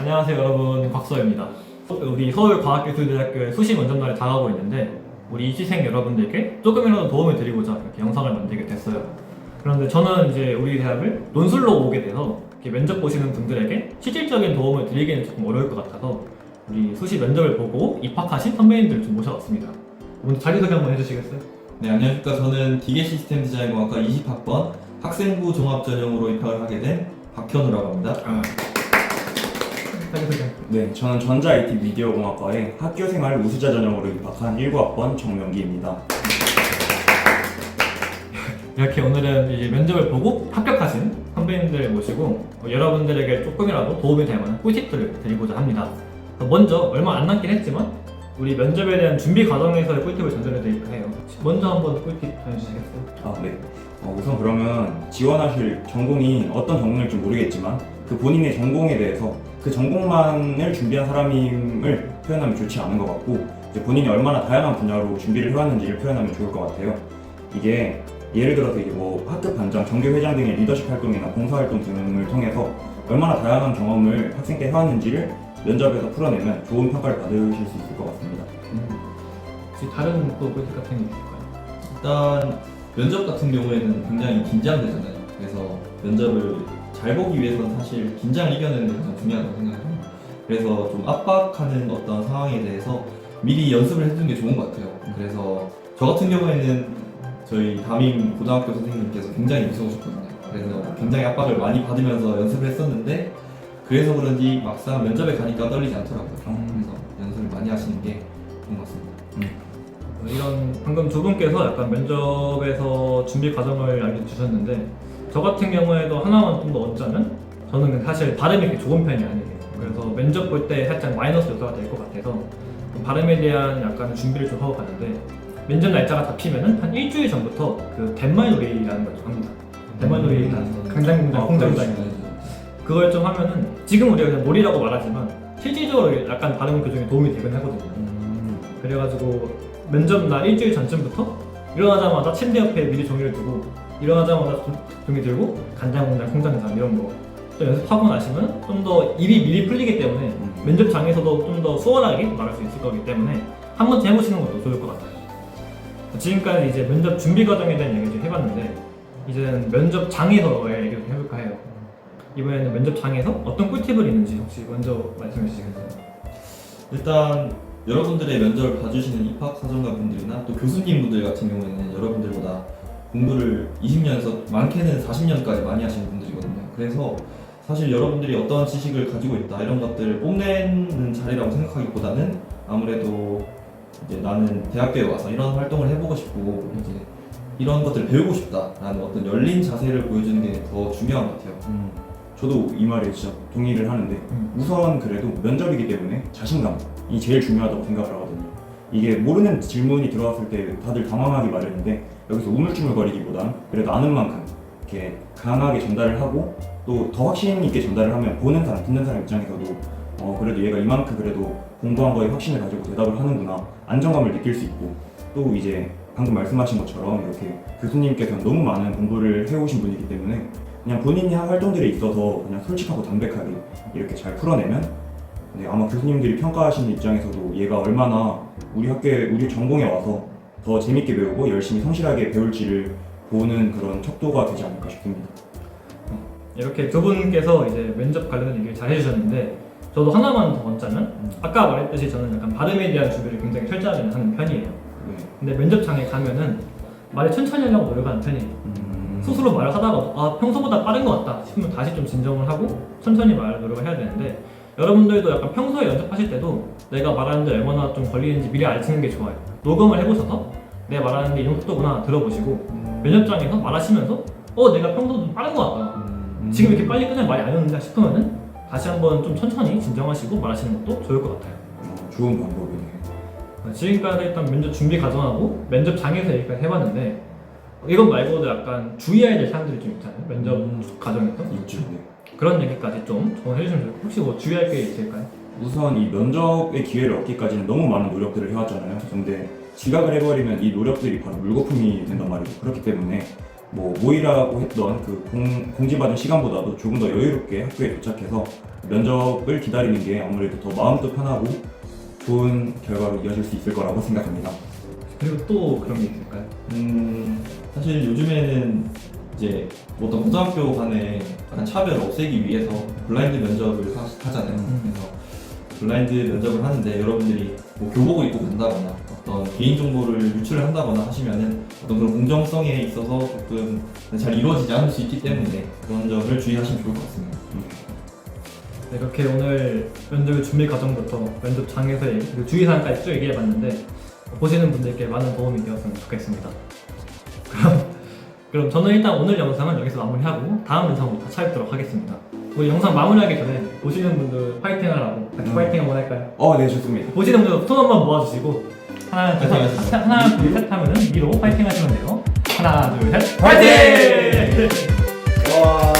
안녕하세요 여러분 곽서입니다. 우리 서울과학기술대학교의 수시 면접날이 다가오고 있는데 우리 이시생 여러분들께 조금이라도 도움을 드리고자 이렇게 영상을 만들게 됐어요. 그런데 저는 이제 우리 대학을 논술로 오게 돼서 이렇게 면접 보시는 분들에게 실질적인 도움을 드리기는 조금 어려울 것 같아서 우리 수시 면접을 보고 입학하신 선배님들 좀 모셔왔습니다. 먼저 자기소개 한번 해주시겠어요? 네, 안녕하십니까. 저는 기계 시스템 디자인공학과 20학번 학생부 종합 전형으로 입학을 하게 된 박현우라고 합니다. 자기소개. 네, 저는 전자 IT 미디어 공학과에 학교생활 우수자 전형으로 입학한 19학번 정명기입니다. 이렇게 오늘은 이제 면접을 보고 합격하신 선배님들 모시고 어, 여러분들에게 조금이라도 도움이 될 만한 꿀팁들을 드리고자 합니다. 먼저 얼마 안 남긴 했지만 우리 면접에 대한 준비 과정에서의 꿀팁을 전달해 드릴까 해요. 먼저 한번 꿀팁 전해주시겠어요? 아, 네. 어, 우선 그러면 지원하실 전공이 어떤 전공일지 모르겠지만 그 본인의 전공에 대해서 그 전공만을 준비한 사람임을 표현하면 좋지 않은 것 같고 본인이 얼마나 다양한 분야로 준비를 해왔는지를 표현하면 좋을 것 같아요. 이게 예를 들어서 이게 뭐 학급 반장, 정교 회장 등의 리더십 활동이나 봉사 활동 등을 통해서 얼마나 다양한 경험을 학생 때 해왔는지를 면접에서 풀어내면 좋은 평가를 받으실 수 있을 것 같습니다. 혹시 다른 또 꿀팁 같은 게 있을까요? 일단 면접 같은 경우에는 굉장히 긴장되잖아요. 그래서 면접을 잘 보기 위해서는 사실 긴장을 이겨내는 게 가장 중요하다고 생각해요. 그래서 좀 압박하는 어떤 상황에 대해서 미리 연습을 해두는 게 좋은 것 같아요. 그래서 저 같은 경우에는 저희 담임 고등학교 선생님께서 굉장히 무서우셨거든요. 그래서 굉장히 압박을 많이 받으면서 연습을 했었는데 그래서 그런지 막상 면접에 가니까 떨리지 않더라고요. 그래서 연습을 많이 하시는 게 좋은 것 같습니다. 어, 이런 방금 두 분께서 약간 면접에서 준비 과정을 알려주셨는데 저 같은 경우에도 하나만 좀더 얹자면 저는 사실 발음이 그렇게 좋은 편이 아니에요. 그래서 면접 볼 때 살짝 마이너스 요소가 될 것 같아서 좀 발음에 대한 약간 준비를 좀 하고 가는데 면접 날짜가 잡히면은 한 일주일 전부터 그 덴말놀이라는 걸 좀 합니다. 덴말놀이 강장공장 공장장 그걸 좀 하면은 지금 우리가 그냥 놀이라고 말하지만 실질적으로 약간 발음 교정에 도움이 되긴 하거든요. 그래가지고 면접 날 일주일 전쯤부터 일어나자마자 침대 옆에 미리 종이를 두고 일어나자마자 종- 종이 들고 간장공장 콩장장 이런 거 좀 연습하고 나시면 좀 더 입이 미리 풀리기 때문에 음. 면접장에서도 좀 더 수월하게 말할 수 있을 거기 때문에 한 번쯤 해보시는 것도 좋을 것 같아요. 지금까지 이제 면접 준비 과정에 대한 얘기 좀 해봤는데 이제는 면접장에서의 얘기를 좀 해볼까 해요. 이번에는 면접장에서 어떤 꿀팁을 있는지 혹시 먼저 말씀해 주시겠어요? 일단 여러분들의 면접을 봐주시는 입학 사정관 분들이나 또 교수님분들 같은 경우에는 여러분들보다 공부를 20년에서 많게는 40년까지 많이 하시는 분들이거든요. 그래서 사실 여러분들이 어떤 지식을 가지고 있다 이런 것들을 뽐내는 자리라고 생각하기보다는 아무래도 이제 나는 대학교에 와서 이런 활동을 해보고 싶고 이제 이런 것들을 배우고 싶다라는 어떤 열린 자세를 보여주는 게 더 중요한 것 같아요. 음, 저도 이 말에 진짜 동의를 하는데 음. 우선 그래도 면접이기 때문에 자신감이 제일 중요하다고 생각을 하거든요. 이게 모르는 질문이 들어왔을 때 다들 당황하기 마련인데 여기서 우물쭈물거리기보단 그래도 아는 만큼 이렇게 강하게 전달을 하고 또 더 확신 있게 전달을 하면 보는 사람, 듣는 사람 입장에서도 어 그래도 얘가 이만큼 그래도 공부한 거에 확신을 가지고 대답을 하는구나 안정감을 느낄 수 있고 또 이제 방금 말씀하신 것처럼 이렇게 교수님께서는 너무 많은 공부를 해오신 분이기 때문에 그냥 본인이 한 활동들에 있어서 그냥 솔직하고 담백하게 이렇게 잘 풀어내면 네, 아마 교수님들이 평가하시는 입장에서도 얘가 얼마나 우리 학교에 우리 전공에 와서 더 재밌게 배우고 열심히 성실하게 배울지를 보는 그런 척도가 되지 않을까 싶습니다. 이렇게 두 분께서 이제 면접 관련된 얘기를 잘 해주셨는데 저도 하나만 더 얹자면 음. 아까 말했듯이 저는 약간 발음에 대한 준비를 굉장히 철저하게 하는 편이에요. 네. 근데 면접장에 가면은 말을 천천히 하려고 노력하는 편이에요. 음. 스스로 말을 하다가 아 평소보다 빠른 것 같다 싶으면 다시 좀 진정을 하고 천천히 말 노력을 해야 되는데 여러분들도 약간 평소에 연습하실 때도 내가 말하는데 얼마나 좀 걸리는지 미리 알치는 게 좋아요. 녹음을 해보셔서 내가 말하는 게이 정도 속도구나 들어보시고 면접장에서 말하시면서 어 내가 평소 좀 빠른 것 같다. 음. 지금 이렇게 빨리 끝낼 말이 아니었는데 싶으면은 다시 한번 좀 천천히 진정하시고 말하시는 것도 좋을 것 같아요. 어, 좋은 방법이네요. 지금까지 일단 면접 준비 과정하고 면접장에서 얘기까지 해봤는데 이것 말고도 약간 주의해야 될 사람들이 좀 있잖아요. 면접 음. 과정에서 있죠. 네. 그런 얘기까지 좀 조언해 주시면 좋을 것 같아요. 혹시 뭐 주의할 게 있을까요? 우선 이 면접의 기회를 얻기까지는 너무 많은 노력들을 해왔잖아요. 근데 지각을 해버리면 이 노력들이 바로 물거품이 된단 말이죠. 그렇기 때문에 뭐 모의라고 했던 그 공, 공지받은 시간보다도 조금 더 여유롭게 학교에 도착해서 면접을 기다리는 게 아무래도 더 마음도 편하고 좋은 결과로 이어질 수 있을 거라고 생각합니다. 그리고 또 그런 게 있을까요? 음, 사실 요즘에는 이제 어떤 고등학교 간의 약간 차별을 없애기 위해서 블라인드 면접을 하, 하잖아요. 음. 그래서 블라인드 면접을 하는데 여러분들이 뭐 교복을 입고 간다거나 어떤 개인 정보를 유출을 한다거나 하시면은 어떤 그런 공정성에 있어서 조금 잘 이루어지지 않을 수 있기 때문에 그런 점을 주의하시면 좋을 것 같습니다. 네, 이렇게 오늘 면접 준비 과정부터 면접장에서의 그 주의사항까지 쭉 얘기해봤는데 보시는 분들께 많은 도움이 되었으면 좋겠습니다. 그럼, 저는 일단 오늘 영상은 여기서 마무리하고 다음 영상으로 다 찾도록 하겠습니다. 우리 영상 마무리하기 전에 보시는 분들 파이팅 하라고 같이 음. 파이팅 한번 할까요? 어, 네, 좋습니다. 보시는 분들 손 한번 모아주시고 하나, 둘, 파이팅 셋. 하나, 둘, 셋 하면은 위로 파이팅 하시면 돼요. 하나, 둘, 셋, 파이팅! 파이팅! 와.